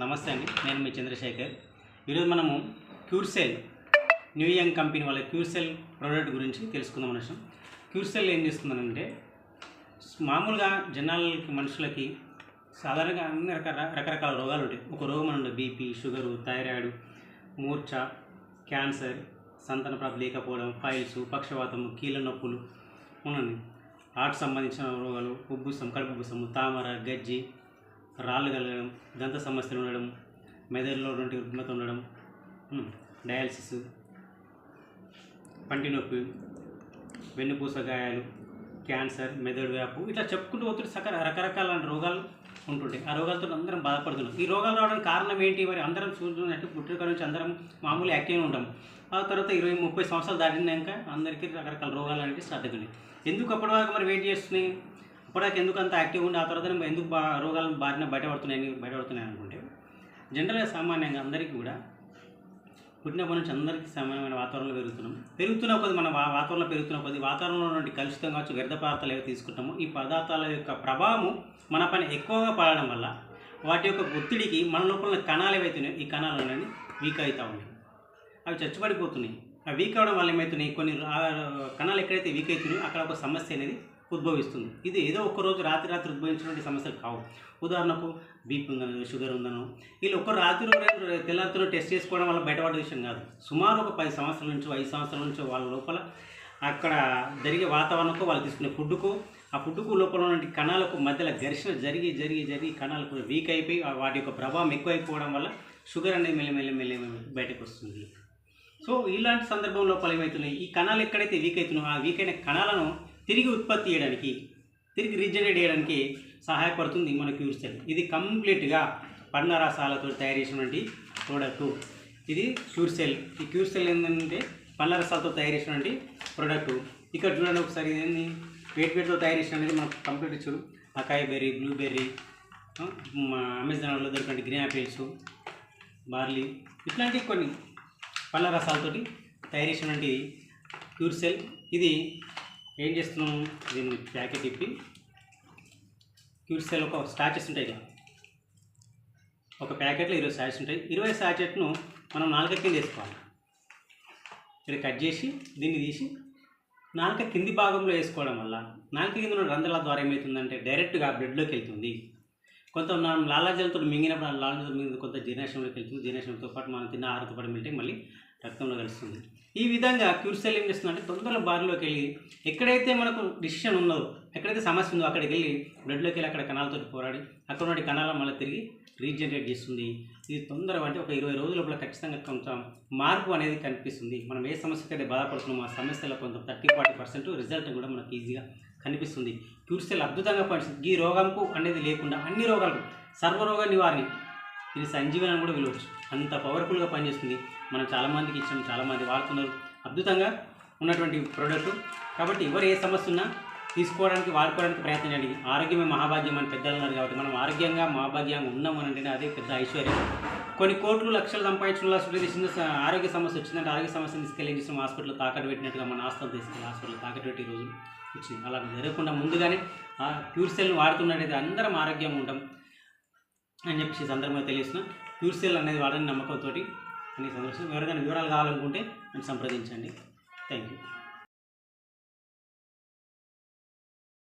నమస్తే అండి. నేను మీ చంద్రశేఖర్. ఈరోజు మనము క్యూర్సెల్ న్యూ యంగ్ కంపెనీ వాళ్ళ క్యూర్సెల్ ప్రోడక్ట్ గురించి తెలుసుకుందాం అనుషం క్యూర్సెల్ ఏం చేస్తుందనంటే మామూలుగా జనాలకి మనుషులకి సాధారణంగా అన్ని రకర రకరకాల రోగాలు ఉంటాయి. ఒక రోగం ఉండే బీపీ షుగరు థైరాయిడ్ మూర్ఛ క్యాన్సర్ సంతాన ప్రాప్తి లేకపోవడం ఫైల్స్ పక్షవాతము కీళ్ళ నొప్పులు అవునండి. హార్ట్ సంబంధించిన రోగాలు ఉబ్బుసం కడుపు ఉబ్బుసము తామర గజ్జి రాళ్ళు కలగడం దంత సమస్యలు ఉండడం మెదడులో ఉన్నటువంటి రుగ్మత ఉండడం డయాలసిస్ పంటి నొప్పి వెన్నుపూస గాయాలు క్యాన్సర్ మెదడు వ్యాపు ఇట్లా చెప్పుకుంటూ పోతుంటే సక రకరకాల రోగాలు ఉంటుంటాయి. ఆ రోగాలతో అందరం బాధపడుతున్నాం. ఈ రోగాలు రావడానికి కారణం ఏంటి? మరి అందరం చూస్తున్నట్టు పుట్టిన నుంచి అందరం మామూలు యాక్టివ్గా ఉంటాం. ఆ తర్వాత ఇరవై ముప్పై సంవత్సరాలు దాటినాక అందరికీ రకరకాల రోగాలు అనేవి స్టార్ట్ అవుతున్నాయి ఎందుకు అప్పటి వరకు మరి వెయిట్ చేస్తున్నాయి? ఇప్పటిదాకా ఎందుకు అంత యాక్టివ్ ఉండి ఆ తర్వాత ఎందుకు బా రోగాలు బారిన బయటపడుతున్నాయని బయటపడుతున్నాయి అనుకుంటే జనరల్గా సామాన్యంగా అందరికీ కూడా పుట్టినప్పటి నుంచి అందరికీ సమానమైన వాతావరణంలో పెరుగుతున్నాం. పెరుగుతున్న కొద్ది మన వాతావరణంలో పెరుగుతున్న కొద్ది వాతావరణంలో నుండి కలుషితం కావచ్చు వ్యర్థ పదార్థాలు ఏవి తీసుకుంటామో ఈ పదార్థాల యొక్క ప్రభావం మన పైన ఎక్కువగా పడడం వల్ల వాటి యొక్క ఒత్తిడికి మన లోపల కణాలు ఏవైతున్నాయో ఈ కణాలు అనేవి వీక్ అవుతూ ఉన్నాయి. అవి చచ్చిపడిపోతున్నాయి. అవి వీక్ అవడం వల్ల ఏమవుతున్నాయి కొన్ని కణాలు ఎక్కడైతే వీక్ అవుతున్నాయో అక్కడ ఒక సమస్య అనేది ఉద్భవిస్తుంది. ఇది ఏదో ఒక్కరోజు రాత్రి రాత్రి ఉద్భవించినటువంటి సమస్యలు కావు. ఉదాహరణకు బీపీ ఉందనో షుగర్ ఉందనో వీళ్ళు ఒక్క రాత్రి తెల్లారితో టెస్ట్ చేసుకోవడం వల్ల బయటపడే విషయం కాదు. సుమారు ఒక పది సంవత్సరాల నుంచి ఐదు సంవత్సరాల నుంచి వాళ్ళ లోపల అక్కడ జరిగే వాతావరణంకు వాళ్ళు తీసుకునే ఫుడ్కు ఆ ఫుడ్కు లోపల ఉన్నటువంటి కణాలకు మధ్యలో ఘర్షణ జరిగి జరిగి జరిగి కణాలు కూడా వీక్ అయిపోయి వాటి యొక్క ప్రభావం ఎక్కువైపోవడం వల్ల షుగర్ అనేది మెల్లమెల్ల మెల్ల బయటకు వస్తుంది. సో ఇలాంటి సందర్భం లోపల ఏమవుతున్నాయి ఈ కణాలు ఎక్కడైతే వీక్ అవుతున్నాయో ఆ వీక్ అయిన కణాలను తిరిగి ఉత్పత్తి చేయడానికి తిరిగి రీజనరేట్ చేయడానికి సహాయపడుతుంది మన క్యూర్ సెల్ ఇది కంప్లీట్గా పండ్ల రసాలతో తయారు చేసినటువంటి ప్రోడక్ట్ ఇది క్యూర్సెల్ ఈ క్యూర్ సెల్ ఏంటంటే పండ్ల రసాలతో తయారు చేసినటువంటి ప్రోడక్ట్ ఇక్కడ చూడండి ఒకసారి ఏంది వేట్ వేట్తో తయారు చేసిన అనేది మనకు కంప్లీట్ ఇచ్చారు అకాయ్ బెర్రీ బ్లూబెర్రీ అమెజాన్లో దొరికినటువంటి గ్రీన్ యాపిల్స్ బార్లీ ఇట్లాంటి కొన్ని పళ్ళ రసాలతోటి తయారు చేసినటువంటి క్యూర్సెల్ ఇది ఏం చేస్తున్నాం దీన్ని ప్యాకెట్ ఇప్పి ప్యూర్ సెల్ ఒక స్టాచెస్ ఉంటాయి కదా. ఒక ప్యాకెట్లో ఇరవై స్టాచెస్ ఉంటాయి. ఇరవై స్టాచెట్ను మనం నాలుక కింద వేసుకోవాలి. ఇది కట్ చేసి దీన్ని తీసి నాలుక కింది భాగంలో వేసుకోవడం వల్ల నాలుక కింద ఉన్న రంధ్రాల ద్వారా ఏమవుతుందంటే డైరెక్ట్గా బ్లడ్లోకి వెళ్తుంది. కొంత మనం లాలాజలతో మింగినప్పుడు ఆ మింగిన కొంత జీర్ణాశయంలోకి వెళ్తుంది. జీర్ణాశయంతో పాటు మనం తిన్న ఆహారతో పాటు మళ్ళీ రక్తంలో కలుస్తుంది. ఈ విధంగా క్యూర్సెల్ ఏం చేస్తుందంటే తొందరలో బారిలోకి వెళ్ళి ఎక్కడైతే మనకు డిసిషన్ ఉందో ఎక్కడైతే సమస్య ఉందో అక్కడికి వెళ్ళి బ్లడ్లోకి వెళ్ళి అక్కడ కణాలతో పోరాడి అక్కడ ఉన్న కణాలను మళ్ళీ తిరిగి రీజనరేట్ చేస్తుంది. ఇది తొందరగా అంటే ఒక ఇరవై రోజుల లోపల ఖచ్చితంగా కొంచెం మార్పు అనేది కనిపిస్తుంది. మనం ఏ సమస్యకైతే బాధపడుతున్నామో ఆ సమస్యలో కొంత థర్టీ ఫార్టీ పర్సెంట్ రిజల్ట్ కూడా మనకు ఈజీగా కనిపిస్తుంది. క్యూర్సెల్ అద్భుతంగా పనిచేస్తుంది. ఈ రోగంకు అనేది లేకుండా అన్ని రోగాలకు సర్వరోగ నివారణ. ఇది సంజీవనం కూడా పిలవచ్చు. అంత పవర్ఫుల్గా పనిచేస్తుంది. మనం చాలామందికి ఇచ్చాం చాలామంది వాడుతున్నారు. అద్భుతంగా ఉన్నటువంటి ప్రోడక్ట్ కాబట్టి ఎవరు ఏ సమస్య ఉన్నా తీసుకోవడానికి వాడుకోవడానికి ప్రయత్నం చేయండి ఆరోగ్యమే మహాభాగ్యం అని పెద్దలు అన్నారు కాబట్టి మనం ఆరోగ్యంగా మహాభాగ్యంగా ఉన్నాం అని అంటే అదే పెద్ద ఐశ్వర్యం. కొన్ని కోట్లు లక్షలు సంపాదించిన చిన్న ఆరోగ్య సమస్య వచ్చిందంటే ఆరోగ్య సమస్యను తీసుకెళ్ళి చేసిన హాస్పిటల్ తాకట్టు పెట్టినట్టుగా మన ఆస్తులు తీసుకెళ్ళి హాస్పిటల్ తాకట్టు పెట్టి ఈ రోజులు అలా జరగకుండా ముందుగానే ఆ ప్యూర్ సెల్ని వాడుతున్నట్టయితే అందరం ఆరోగ్యంగా ఉంటాం అని చెప్పేసి సందర్భంగా తెలియజేసిన ప్యూర్ సెల్ అనేది వాడని నమ్మకంతో అన్ని సందర్శన ఎవరికైనా వివరాలు కావాలనుకుంటే నన్ను సంప్రదించండి. Thank you